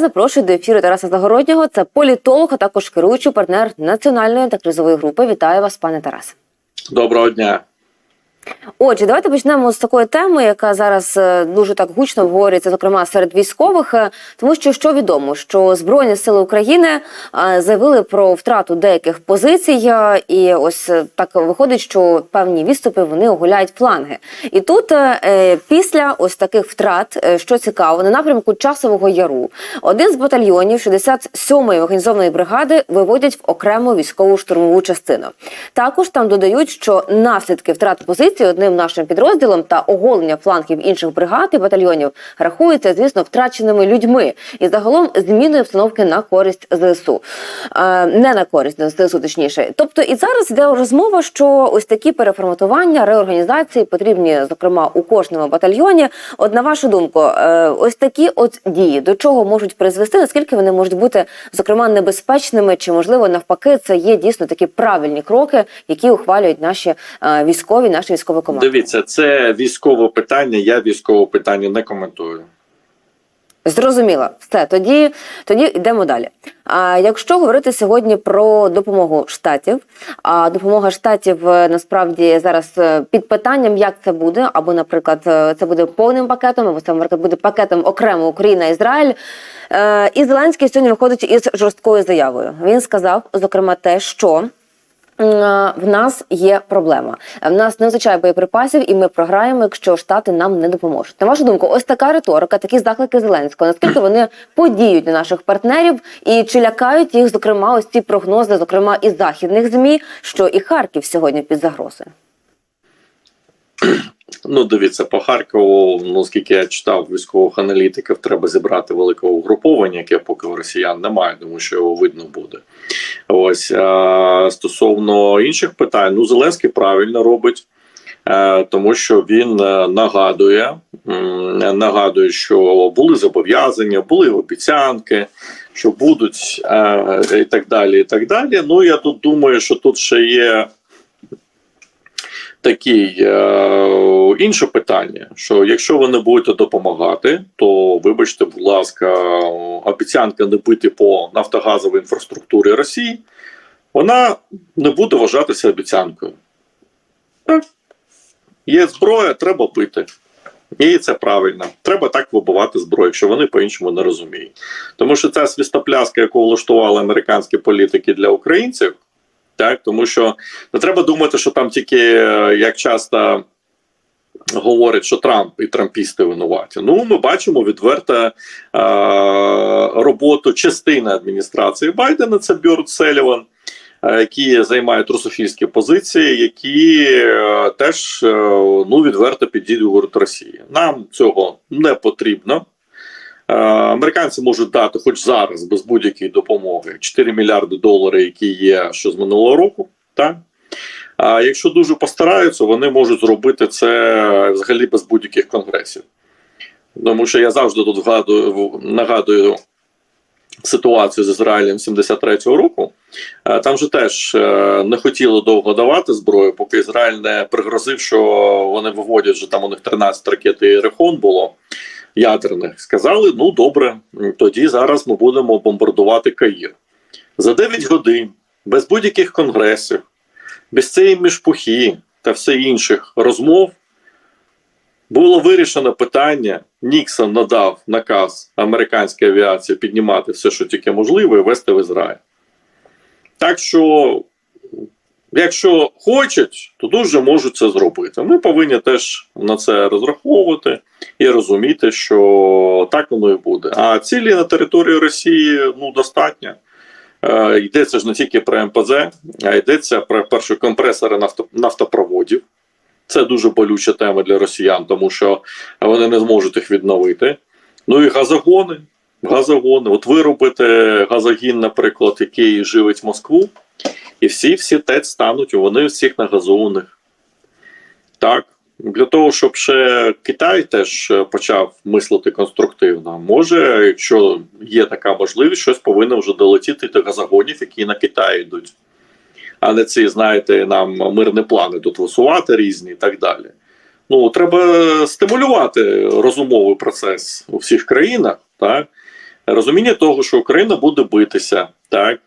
Запрошую до ефіру Тараса Загороднього. Це політолог, а також керуючий партнер національної та кризової групи. Вітаю вас, пане Тарасе. Доброго дня. Отже, давайте почнемо з такої теми, яка зараз е, дуже так гучно обговорюється, зокрема серед військових, е, тому що що відомо, що збройні сили України е, заявили про втрату деяких позицій, і ось так виходить, що певні відступи вони оголяють фланги. І тут після ось таких втрат, що цікаво, на напрямку часового яру один з батальйонів 67-ї організованої бригади виводять в окрему військову штурмову частину. Також там додають, що наслідки втрати позицій одним нашим підрозділом та оголення флангів інших бригад і батальйонів рахуються, звісно, втраченими людьми і загалом зміною обстановки на користь ЗСУ, е, не на користь ЗСУ, точніше. Тобто, і зараз йде розмова, що ось такі переформатування, реорганізації потрібні, зокрема, у кожному батальйоні. От на вашу думку, е, ось такі от дії до чого можуть призвести? Наскільки вони можуть бути зокрема небезпечними, чи можливо навпаки, це є дійсно такі правильні кроки, які ухвалюють наші е, військові, наші військові команди? Дивіться, це військове питання. Я військове питання не коментую. Зрозуміло, все тоді, тоді йдемо далі. А якщо говорити сьогодні про допомогу штатів, а допомога штатів е, насправді зараз е, під питанням, як це буде, або, наприклад, е, це буде повним пакетом, або це наприклад, буде пакетом окремо Україна Ізраїль. І Зеленський сьогодні виходить із жорсткою заявою. Він сказав, зокрема, те, що в нас є проблема. В нас не вистачає боєприпасів, і ми програємо, якщо штати нам не допоможуть. На вашу думку, ось така риторика, такі заклики Зеленського. Наскільки вони подіють на наших партнерів, і чи лякають їх, зокрема, ось ці прогнози, зокрема із західних змі, що і Харків сьогодні під загрозою? Ну, дивіться, по Харкову, ну скільки я читав військових аналітиків, треба зібрати велике угруповання, яке поки росіян немає, тому що його видно буде. Ось а, стосовно інших питань, ну Зеленський правильно робить. е, Тому що він е, нагадує, нагадує, що були зобов'язання, були обіцянки, що будуть е, і так далі. І так далі. Ну я тут думаю, що тут ще є такий е, інше питання: що якщо ви не будете допомагати, то вибачте, будь ласка, обіцянка не бити по нафтогазовій інфраструктурі Росії, вона не буде вважатися обіцянкою. Так. Є зброя, треба бити. І це правильно. Треба так вибивати зброю, якщо вони по-іншому не розуміють. Тому що ця свістопляска, яку влаштували американські політики для українців, так тому що не треба думати, що там тільки е, як часто говорять, що Трамп і трампісти винуваті. Ну, ми бачимо відверто е, роботу частини адміністрації Байдена. Це Бьорд Селіван, е, які займають русофільські позиції, які е, теж е, ну відверто підійдуть Росії. Нам цього не потрібно. Е, Американці можуть дати, хоч зараз, без будь-якої допомоги, 4 мільярди доларів, які є ще з минулого року. Так? А якщо дуже постараються, вони можуть зробити це взагалі без будь-яких конгресів. Тому що я завжди тут вгадую, нагадую ситуацію з Ізраїлем 73-го року. Е, Там же теж е, не хотіли довго давати зброю, поки Ізраїль не пригрозив, що вони виводять вже там у них 13 ракет і Рехон було ядерних. Сказали: ну добре, тоді зараз ми будемо бомбардувати Каїр. За 9 годин, без будь-яких конгресів, без цієї мішпухи та все інших розмов було вирішено питання. Ніксон надав наказ американській авіації піднімати все, що тільки можливо, і вести в Ізраїль. Так що, якщо хочуть, то дуже можуть це зробити. Ми повинні теж на це розраховувати і розуміти, що так воно і буде. А цілі на території Росії ну достатньо. Е, йдеться ж не тільки про МПЗ, а йдеться про перше компресори нафто, нафтопроводів. Це дуже болюча тема для росіян, тому що вони не зможуть їх відновити. Ну і газогони. Газогони. От ви робите газогін, наприклад, який живить Москву, і всі всі ТЕЦ стануть, вони всіх нагазованих. Так. Для того, щоб ще Китай теж е, почав мислити конструктивно, може, якщо є така можливість, щось повинно вже долетіти до газогонів, які на Китай йдуть, а не ці, знаєте, нам мирні плани тут висувати різні і так далі. Ну, треба стимулювати розумовий процес у всіх країнах, так? розуміння того, що Україна буде битися, так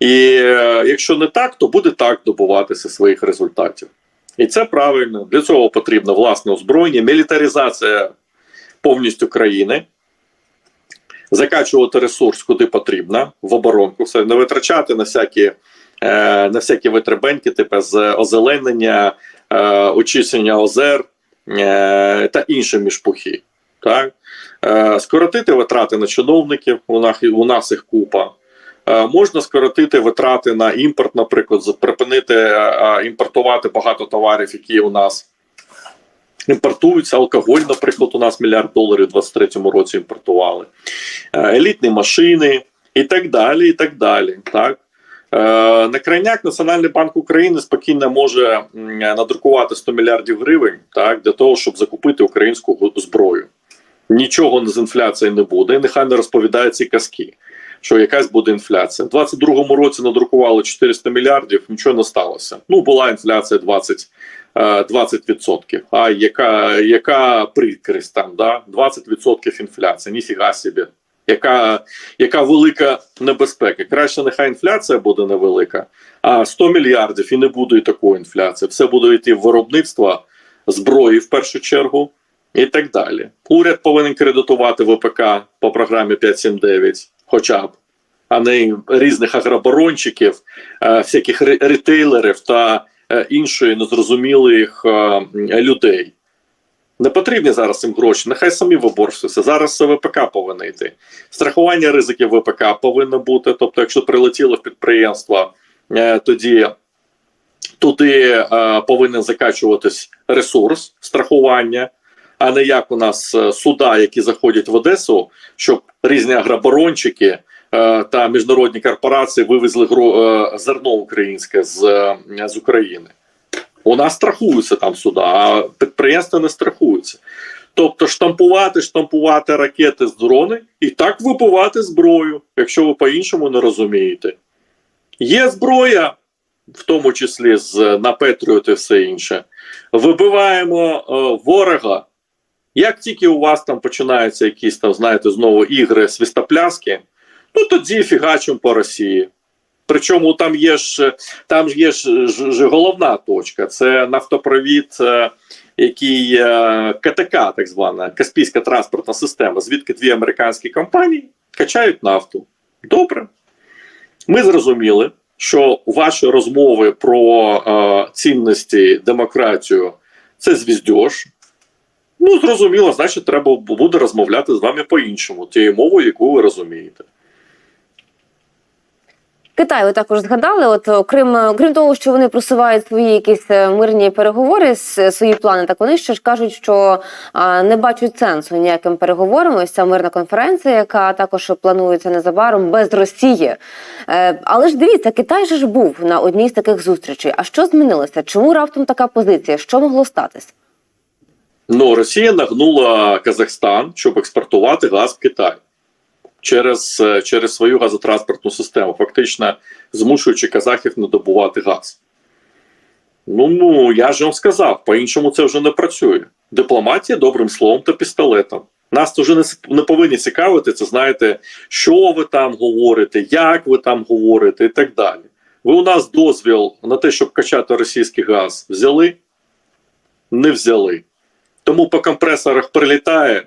і е, якщо не так, то буде так добуватися своїх результатів. І це правильно. Для цього потрібно власне озброєння, мілітаризація повністю країни, закачувати ресурс куди потрібно, в оборонку, все не витрачати на всякі, е, на всякі витребеньки, типу з озеленення, е, очищення озер е, та інші мішпухи. Так? Е, скоротити витрати на чиновників, у нас, у нас їх купа. Е, Можна скоротити витрати на імпорт, наприклад, припинити е, е, імпортувати багато товарів, які у нас імпортуються. Алкоголь, наприклад, у нас мільярд доларів у 2023 році імпортували, елітні машини і так далі. і так далі. Так? На крайняк Національний банк України спокійно може надрукувати 100 мільярдів гривень так, для того, щоб закупити українську зброю. Нічого з інфляції не буде. Нехай не розповідає ці казки що якась буде інфляція. У 22-му році надрукували 400 мільярдів, нічого не сталося. Ну, була інфляція 20%. е, 20%. А яка, яка прикрість там, да? 20% інфляція, ніфіга собі. Яка, яка велика небезпека. Краще нехай інфляція буде невелика, а 100 мільярдів і не буде такої інфляції. Все буде йти в виробництво зброї в першу чергу і так далі. Уряд повинен кредитувати ВПК по програмі 579 хоча б, а не різних агроборончиків, е, всяких ретейлерів та е, іншої незрозумілих е, людей. Не потрібні зараз цим гроші, нехай самі виборчуються. Зараз все ВПК повинно йти. Страхування ризиків ВПК повинно бути. Тобто, якщо прилетіло в підприємство, тоді туди повинен закачуватись ресурс страхування, а не як у нас е, суда, які заходять в Одесу, щоб різні агроборончики е, та міжнародні корпорації вивезли е, зерно українське з, з України. У нас страхуються там суда, а підприємства не страхуються. Тобто штампувати, штампувати ракети з дрони і так випивати зброю, якщо ви по-іншому не розумієте. Є зброя, в тому числі з на Петріот і все інше. Вибиваємо е, ворога. Як тільки у вас там починаються якісь там, знаєте, знову ігри свістопляски, ну тоді фігачимо по Росії. Причому там є ж там є ж, ж, ж головна точка. Це нафтопровід, е, який е, КТК, так звана Каспійська транспортна система, звідки дві американські компанії качають нафту. Добре. Ми зрозуміли, що ваші розмови про е, цінності, демократію це звіздьош. Ну, зрозуміло, значить, треба буде розмовляти з вами по-іншому, тією мовою, яку ви розумієте. Китай ви також згадали. От окрім окрім того, що вони просувають свої якісь е, мирні переговори, свої плани, так вони ще ж кажуть, що а, не бачать сенсу ніяким переговорам. Ось ця мирна конференція, яка також планується незабаром без Росії. Е, але ж дивіться, Китай же ж був на одній з таких зустрічей. А що змінилося? Чому раптом така позиція? Що могло статись? Ну, Росія нагнула Казахстан, щоб експортувати газ в Китай через, е, через свою газотранспортну систему, фактично змушуючи казахів не добувати газ. Ну, ну я ж вам сказав, по-іншому це вже не працює. Дипломатія добрим словом та пістолетом. Нас вже не, не повинні цікавити, це знаєте, що ви там говорите, як ви там говорите і так далі. Ви у нас дозвіл на те, щоб качати російський газ, взяли? Не взяли. Тому по компресорах прилітає,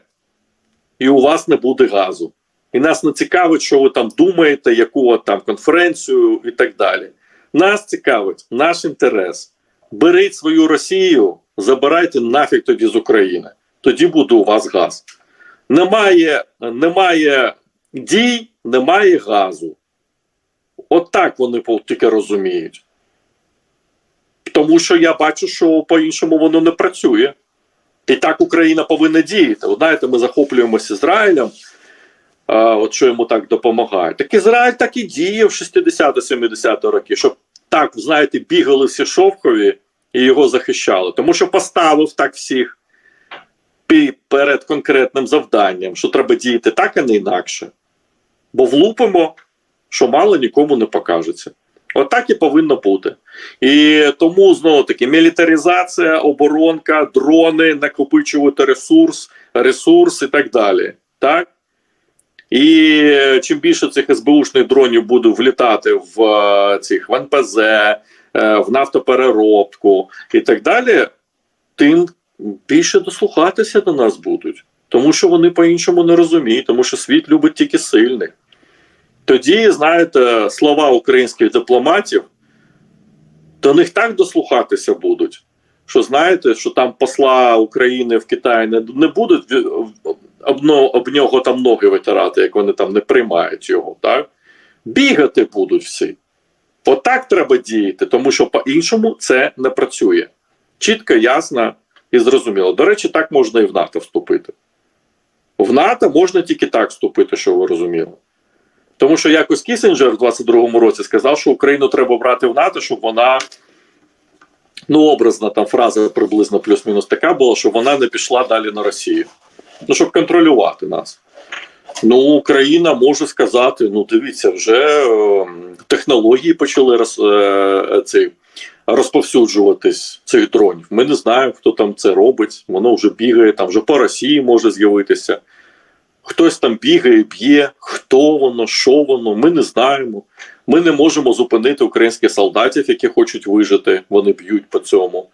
і у вас не буде газу. І нас не цікавить, що ви там думаєте, яку там конференцію і так далі. Нас цікавить наш інтерес. Беріть свою Росію, забирайте нафіг тоді з України. Тоді буде у вас газ. Немає, немає дій, немає газу. От так вони тільки розуміють. Тому що я бачу, що по-іншому воно не працює. І так Україна повинна діяти. От знаєте, ми захоплюємося Ізраїлем, а, от що йому так допомагає. Так Ізраїль так і діє в 60-70 роки, щоб так, знаєте, бігали всі шовкові і його захищали. Тому що поставив так всіх перед конкретним завданням, що треба діяти так, а не інакше. Бо влупимо, що мало нікому не покажеться. Отак і повинно бути. І тому знову таки мілітаризація, оборонка, дрони, накопичувати ресурс, ресурс і так далі. Так? І чим більше цих СБУшних дронів буде влітати в е, цих в НПЗ, е, в нафтопереробку і так далі, тим більше дослухатися до нас будуть. Тому що вони по-іншому не розуміють, тому що світ любить тільки сильних. Тоді, знаєте, слова українських дипломатів до них так дослухатися будуть, що знаєте, що там посла України в Китаї не, не будуть об, об нього там ноги витирати, як вони там не приймають його. Так? Бігати будуть всі. Отак треба діяти, тому що по-іншому це не працює. Чітко, ясно і зрозуміло. До речі, так можна і в НАТО вступити. В НАТО можна тільки так вступити, що ви розуміли. Тому що якось Кісінджер в 22-му році сказав, що Україну треба брати в НАТО, щоб вона. Ну, образна там фраза приблизно плюс-мінус така була, щоб вона не пішла далі на Росію. Ну, щоб контролювати нас. Ну, Україна може сказати: ну, дивіться, вже е, технології почали роз, е, цей, розповсюджуватись цих дронів. Ми не знаємо, хто там це робить. Воно вже бігає, там вже по Росії може з'явитися. Хтось там бігає, б'є, хто воно, що воно, ми не знаємо. Ми не можемо зупинити українських солдатів, які хочуть вижити, вони б'ють по цьому.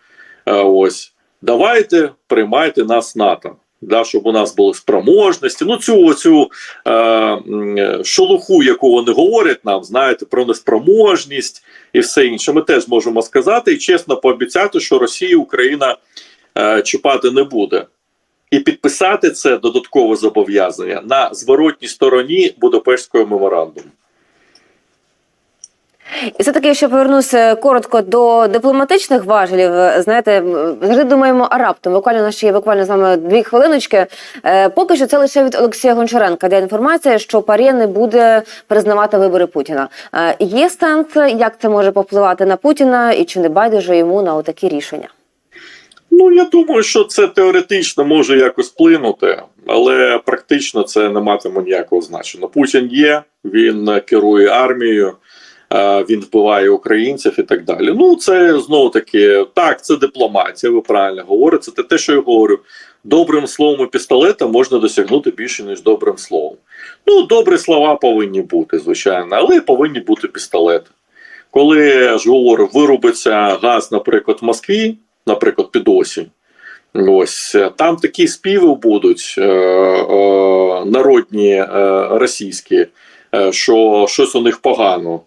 Е, ось давайте приймайте нас НАТО. Да, щоб у нас були спроможності. Ну, цю цю е, м, шелуху, яку вони говорять нам, знаєте, про неспроможність і все інше. Ми теж можемо сказати і чесно пообіцяти, що Росія Україна е, чіпати не буде. І підписати це додаткове зобов'язання на зворотній стороні Будапештського меморандуму. І все таки, ще повернуся коротко до дипломатичних важелів. Знаєте, завжди думаємо, а раптом буквально у нас ще є буквально з вами дві хвилиночки. Е, поки що це лише від Олексія Гончаренка, де інформація, що Парє не буде признавати вибори Путіна. Е, є сенс, як це може повпливати на Путіна, і чи не байдуже йому на отакі рішення? Ну, я думаю, що це теоретично може якось вплинути, але практично це не матиме ніякого значення. Путін є, він керує армією, він вбиває українців і так далі. Ну, це знову таки так, це дипломатія. Ви правильно говорите. Це те, що я говорю. Добрим словом і пістолетом можна досягнути більше ніж добрим словом. Ну, добрі слова повинні бути, звичайно, але повинні бути пістолети. Коли ж говорю, вирубиться газ, наприклад, в Москві, наприклад, під осінь. Ось е, там такі співи будуть е, е, народні е, російські, е, що щось у них погано.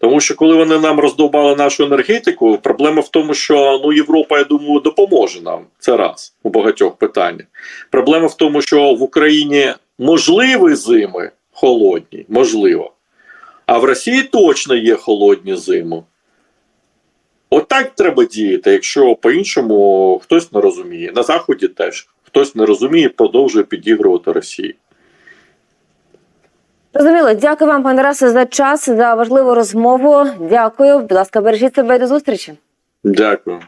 Тому що коли вони нам роздовбали нашу енергетику, проблема в тому, що ну Європа, я думаю, допоможе нам. Це раз у багатьох питаннях. Проблема в тому, що в Україні можливі зими холодні, можливо. А в Росії точно є холодні зими. Отак треба діяти, якщо по-іншому хтось не розуміє. На Заході теж хтось не розуміє, продовжує підігрувати Росії. Розуміло, дякую вам, пане Расе, за час, за важливу розмову. Дякую. Будь ласка, бережіть себе і до зустрічі. Дякую.